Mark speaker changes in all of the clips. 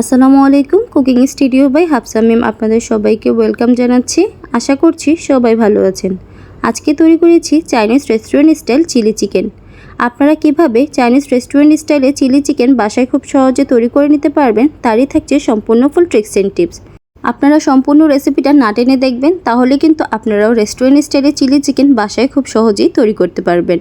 Speaker 1: আসসালামু আলাইকুম cooking studio by Hafsa ma'am আপনাদের সবাইকে ওয়েলকাম জানাচ্ছি। আশা করছি সবাই ভালো আছেন। আজকে তৈরি করেছি Chinese restaurant style chilli chicken আপনারা কীভাবে চাইনিজ রেস্টুরেন্ট স্টাইলে চিলি চিকেন বাসায় খুব সহজে তৈরি করে নিতে পারবেন, তারই থাকছে সম্পূর্ণ ফুল ট্রিক্স অ্যান্ড টিপস আপনারা সম্পূর্ণ রেসিপিটা না টেনে দেখবেন, তাহলে কিন্তু আপনারাও রেস্টুরেন্ট স্টাইলে চিলি চিকেন বাসায় খুব সহজেই তৈরি করতে পারবেন।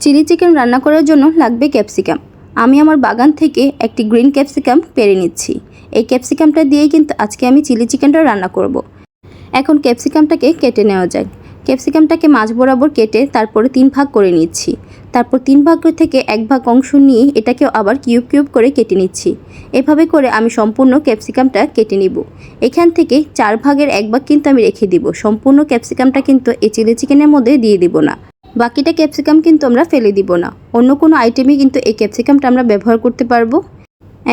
Speaker 1: চিলি চিকেন রান্না করার জন্য লাগবে ক্যাপসিকাম আমি আমার বাগান থেকে একটি গ্রিন ক্যাপসিকাম পেরে নিচ্ছি। এই ক্যাপসিকামটা দিয়েই কিন্তু আজকে আমি চিলি চিকেনটা রান্না করব। এখন ক্যাপসিকামটাকে কেটে নেওয়া যাক। ক্যাপসিকামটাকে মাছ বরাবর কেটে তারপরে তিন ভাগ করে নিচ্ছি। তারপর তিন ভাগ থেকে এক ভাগ অংশ নিয়ে এটাকেও আবার কিউব কিউব করে কেটে নিচ্ছি। এভাবে করে আমি সম্পূর্ণ ক্যাপসিকামটা কেটে নিব। এখান থেকে চার ভাগের এক ভাগ কিন্তু আমি রেখে দিব। সম্পূর্ণ ক্যাপসিকামটা কিন্তু এই চিলি চিকেনের মধ্যে দিয়ে দিব না। বাকিটা ক্যাপসিকাম কিন্তু আমরা ফেলে দিব না। অন্য কোনো আইটেমে কিন্তু এই ক্যাপসিকামটা আমরা ব্যবহার করতে পারব।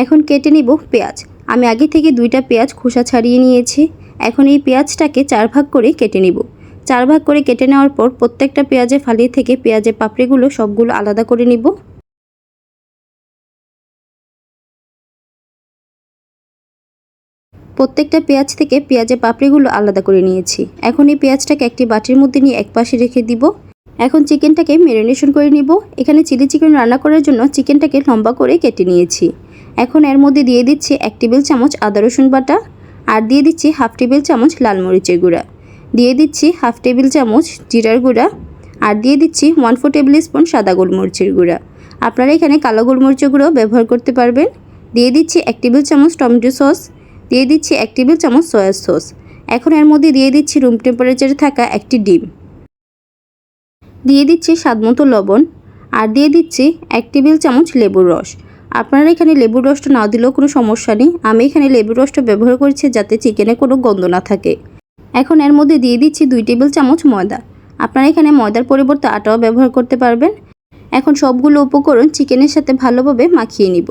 Speaker 1: এখন কেটে নিব পেঁয়াজ। আমি আগে থেকে দুইটা পেঁয়াজ খোসা ছাড়িয়ে নিয়েছি। এখন এই পেঁয়াজটাকে চার ভাগ করে কেটে নিব। চার ভাগ করে কেটে নেওয়ার পর প্রত্যেকটা পেঁয়াজে ফালি থেকে পেঁয়াজের পাপড়িগুলো সবগুলো আলাদা করে নিব। প্রত্যেকটা পেঁয়াজ থেকে পেঁয়াজের পাপড়িগুলো আলাদা করে নিয়েছি। এখন এই পেঁয়াজটাকে একটি বাটির মধ্যে নিয়ে এক পাশে রেখে দিব। এখন চিকেনটাকে ম্যারিনেশন করে নিব। এখানে চিলি চিকেন রান্না করার জন্য চিকেনটাকে লম্বা করে কেটে নিয়েছি। এখন এর মধ্যে দিয়ে দিচ্ছি এক টেবিল চামচ আদা রসুন বাটা আর দিয়ে দিচ্ছি হাফ টেবিল চামচ লাল মরিচের গুঁড়া। দিয়ে দিচ্ছি হাফ টেবিল চামচ জিরার গুঁড়া আর দিয়ে দিচ্ছি ওয়ান ফোর টেবিল স্পুন সাদা গোলমরিচের গুঁড়া। আপনারা এখানে কালো গোলমরিচের গুঁড়াও ব্যবহার করতে পারবেন। দিয়ে দিচ্ছি এক টেবিল চামচ টমেটো সস, দিয়ে দিচ্ছি এক টেবিল চামচ সয়া সস। এখন এর মধ্যে দিয়ে দিচ্ছি রুম টেম্পারেচারে থাকা একটি ডিম। দিয়ে দিচ্ছি স্বাদমতো লবণ আর দিয়ে দিচ্ছি এক টেবিল চামচ লেবুর রস। আপনারা এখানে লেবুর রসটা না দিলেও কোনো সমস্যা নেই। আমি এখানে লেবুর রসটা ব্যবহার করেছি যাতে চিকেনে কোনো গন্ধ না থাকে। এখন এর মধ্যে দিয়ে দিচ্ছি দুই টেবিল চামচ ময়দা। আপনারা এখানে ময়দার পরিবর্তে আটাও ব্যবহার করতে পারবেন। এখন সবগুলো উপকরণ চিকেনের সাথে ভালোভাবে মাখিয়ে নিব।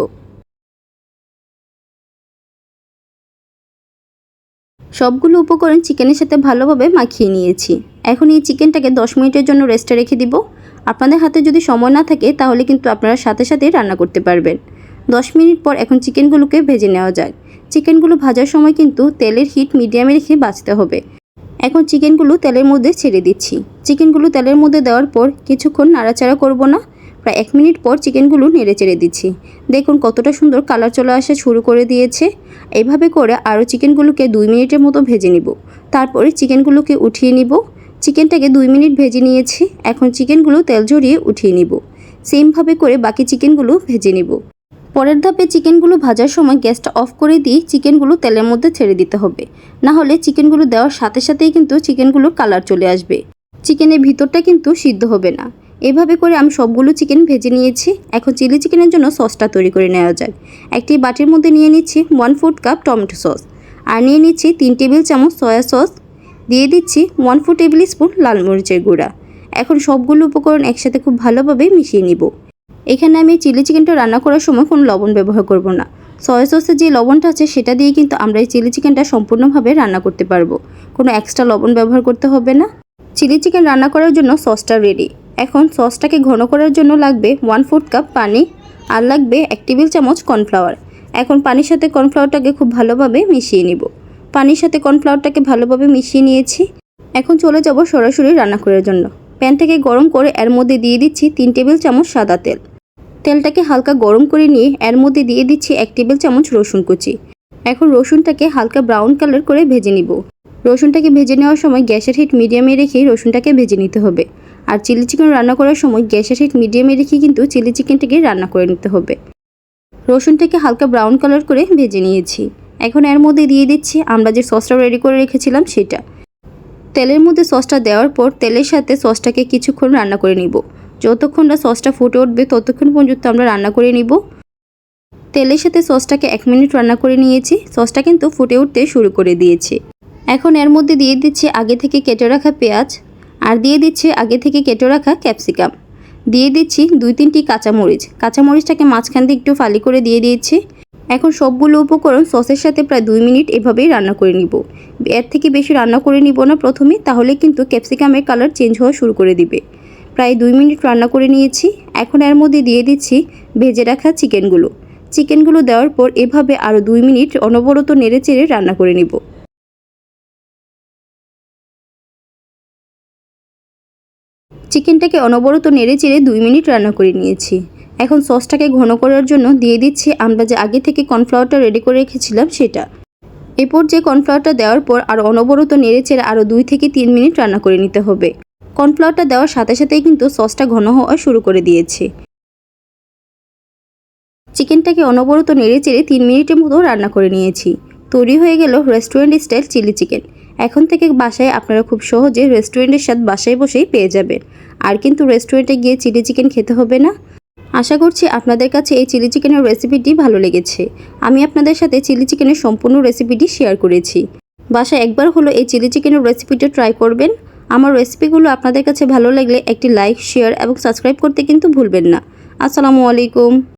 Speaker 1: সবগুলো উপকরণ চিকেনের সাথে ভালোভাবে মাখিয়ে নিয়েছি। এখন এই চিকেনটাকে দশ মিনিটের জন্য রেস্টে রেখে দিব। আপনাদের হাতে যদি সময় না থাকে, তাহলে কিন্তু আপনারা সাথে সাথে রান্না করতে পারবেন। দশ মিনিট পর এখন চিকেনগুলোকে ভেজে নেওয়া যায়। চিকেনগুলো ভাজার সময় কিন্তু তেলের হিট মিডিয়ামে রেখে বাঁচতে হবে। এখন চিকেনগুলো তেলের মধ্যে ছেড়ে দিচ্ছি। চিকেনগুলো তেলের মধ্যে দেওয়ার পর কিছুক্ষণ নাড়াচাড়া করব না। প্রায় এক মিনিট পর চিকেনগুলো নেড়ে চেড়ে দিচ্ছি। দেখুন কতটা সুন্দর কালার চলে আসা শুরু করে দিয়েছে। এইভাবে করে আরও চিকেনগুলোকে দুই মিনিটের মতো ভেজে নিব। তারপরে চিকেনগুলোকে উঠিয়ে নিব। চিকেনটাকে দুই মিনিট ভেজে নিয়েছি। এখন চিকেনগুলো তেল ঝরিয়ে উঠিয়ে নিব। সেমভাবে করে বাকি চিকেনগুলো ভেজে নিব। পরের ধাপে চিকেনগুলো ভাজার সময় গ্যাসটা অফ করে দিয়ে চিকেনগুলো তেলের মধ্যে ছেড়ে দিতে হবে। না হলে চিকেনগুলো দেওয়ার সাথে সাথেই কিন্তু চিকেনগুলোর কালার চলে আসবে। চিকেনের ভিতরটা কিন্তু সিদ্ধ হবে না। এভাবে করে আমি সবগুলো চিকেন ভেজে নিয়েছি। এখন চিলি চিকেনের জন্য সসটা তৈরি করে নেওয়া যায় একটি বাটির মধ্যে নিয়ে নিচ্ছি one fourth cup tomato sauce. আর নিয়ে নিচ্ছি তিন টেবিল চামচ সয়া সস। দিয়ে দিচ্ছি ওয়ান ফোর টেবিল স্পুন লাল মরিচের গুঁড়া। এখন সবগুলো উপকরণ একসাথে খুব ভালোভাবে মিশিয়ে নিব। এখানে আমি চিলি চিকেনটা রান্না করার সময় কোনো লবণ ব্যবহার করব না। সয়া সসের যে লবণটা আছে সেটা দিয়ে কিন্তু আমরা এই চিলি চিকেনটা সম্পূর্ণভাবে রান্না করতে পারব। কোনো এক্সট্রা লবণ ব্যবহার করতে হবে না। চিলি চিকেন রান্না করার জন্য সসটা রেডি এখন সসটাকে ঘন করার জন্য লাগবে ওয়ান ফোর্থ কাপ পানি আর লাগবে এক টেবিল চামচ কর্নফ্লাওয়ার এখন পানির সাথে কর্নফ্লাওয়ারটাকে খুব ভালোভাবে মিশিয়ে নিব। পানির সাথে কর্নফ্লাওয়ারটাকে ভালোভাবে মিশিয়ে নিয়েছি। এখন চলে যাব সরাসরি রান্না করার জন্য। প্যানটাকে গরম করে এর মধ্যে দিয়ে দিচ্ছি তিন টেবিল চামচ সাদা তেল। তেলটাকে হালকা গরম করে নিয়ে এর মধ্যে দিয়ে দিচ্ছি এক টেবিল চামচ রসুন কুচি। এখন রসুনটাকে হালকা ব্রাউন কালার করে ভেজে নিব। রসুনটাকে ভেজে নেওয়ার সময় গ্যাসের হিট মিডিয়ামে রেখেই রসুনটাকে ভেজে নিতে হবে। আর চিলি চিকেন রান্না করার সময় গ্যাসের হিট মিডিয়ামে রেখে কিন্তু চিলি চিকেনটাকে রান্না করে নিতে হবে। রসুনটাকে হালকা ব্রাউন কালার করে ভেজে নিয়েছি। এখন এর মধ্যে দিয়ে দিচ্ছি, আমরা যে সসটা রেডি করে রেখেছিলাম সেটা। তেলের মধ্যে সসটা দেওয়ার পর তেলের সাথে সসটাকে কিছুক্ষণ রান্না করে নিব। যতক্ষণ না সসটা ফুটে উঠবে, ততক্ষণ পর্যন্ত আমরা রান্না করে নিব। তেলের সাথে সসটাকে এক মিনিট রান্না করে নিয়েছি, সসটা কিন্তু ফুটে উঠতে শুরু করে দিয়েছে। এখন এর মধ্যে দিয়ে দিচ্ছি আগে থেকে কেটে রাখা পেঁয়াজ, আর দিয়ে দিচ্ছি আগে থেকে কেটে রাখা ক্যাপসিকাম। দিয়ে দিচ্ছি দুই তিনটি কাঁচামরিচ। কাঁচামরিচটাকে মাঝখান দিয়ে একটু ফালি করে দিয়ে দিয়েছি। এখন সবগুলো উপকরণ সসের সাথে প্রায় দুই মিনিট এভাবেই রান্না করে নিব। এর থেকে বেশি রান্না করে নিব না প্রথমে, তাহলে কিন্তু ক্যাপসিকামের কালার চেঞ্জ হওয়া শুরু করে দিবে। প্রায় দুই মিনিট রান্না করে নিয়েছি। এখন এর মধ্যে দিয়ে দিচ্ছি ভেজে রাখা চিকেনগুলো। চিকেনগুলো দেওয়ার পর এভাবে আরও দুই মিনিট অনবরত নেড়ে চেড়ে রান্না করে নিব। চিকেনটাকে অনবরত নেড়ে চেড়ে দুই মিনিট রান্না করে নিয়েছি। এখন সসটাকে ঘন করার জন্য দিয়ে দিচ্ছি, আমরা যে আগে থেকে কর্নফ্লাওয়ারটা রেডি করে রেখেছিলাম সেটা। এরপর যে কর্নফ্লাওয়ারটা দেওয়ার পর আরও অনবরত নেড়ে চেড়ে আরও দুই থেকে তিন মিনিট রান্না করে নিতে হবে। কর্নফ্লাওয়ারটা দেওয়ার সাথে সাথেই কিন্তু সসটা ঘন হওয়া শুরু করে দিয়েছে। চিকেনটাকে অনবরত নেড়ে চেড়ে তিন মিনিটের মতো রান্না করে নিয়েছি। তৈরি হয়ে গেল রেস্টুরেন্ট স্টাইল চিলি চিকেন এখন থেকে বাসায় আপনারা খুব সহজে রেস্টুরেন্টের স্বাদ বাসায় বসেই পেয়ে যাবেন। আর কিন্তু রেস্টুরেন্টে গিয়ে চিলি চিকেন খেতে হবে না। আশা করছি আপনাদের কাছে এই চিলি চিকেনের রেসিপিটি ভালো লেগেছে। আমি আপনাদের সাথে চিলি চিকেনের সম্পূর্ণ রেসিপিটি শেয়ার করেছি। বাসায় একবার হলো এই চিলি চিকেনের রেসিপিটা ট্রাই করবেন। আমার রেসিপিগুলো আপনাদের কাছে ভালো লাগলে একটি লাইক শেয়ার এবং সাবস্ক্রাইব করতে কিন্তু ভুলবেন না। আসসালামু আলাইকুম।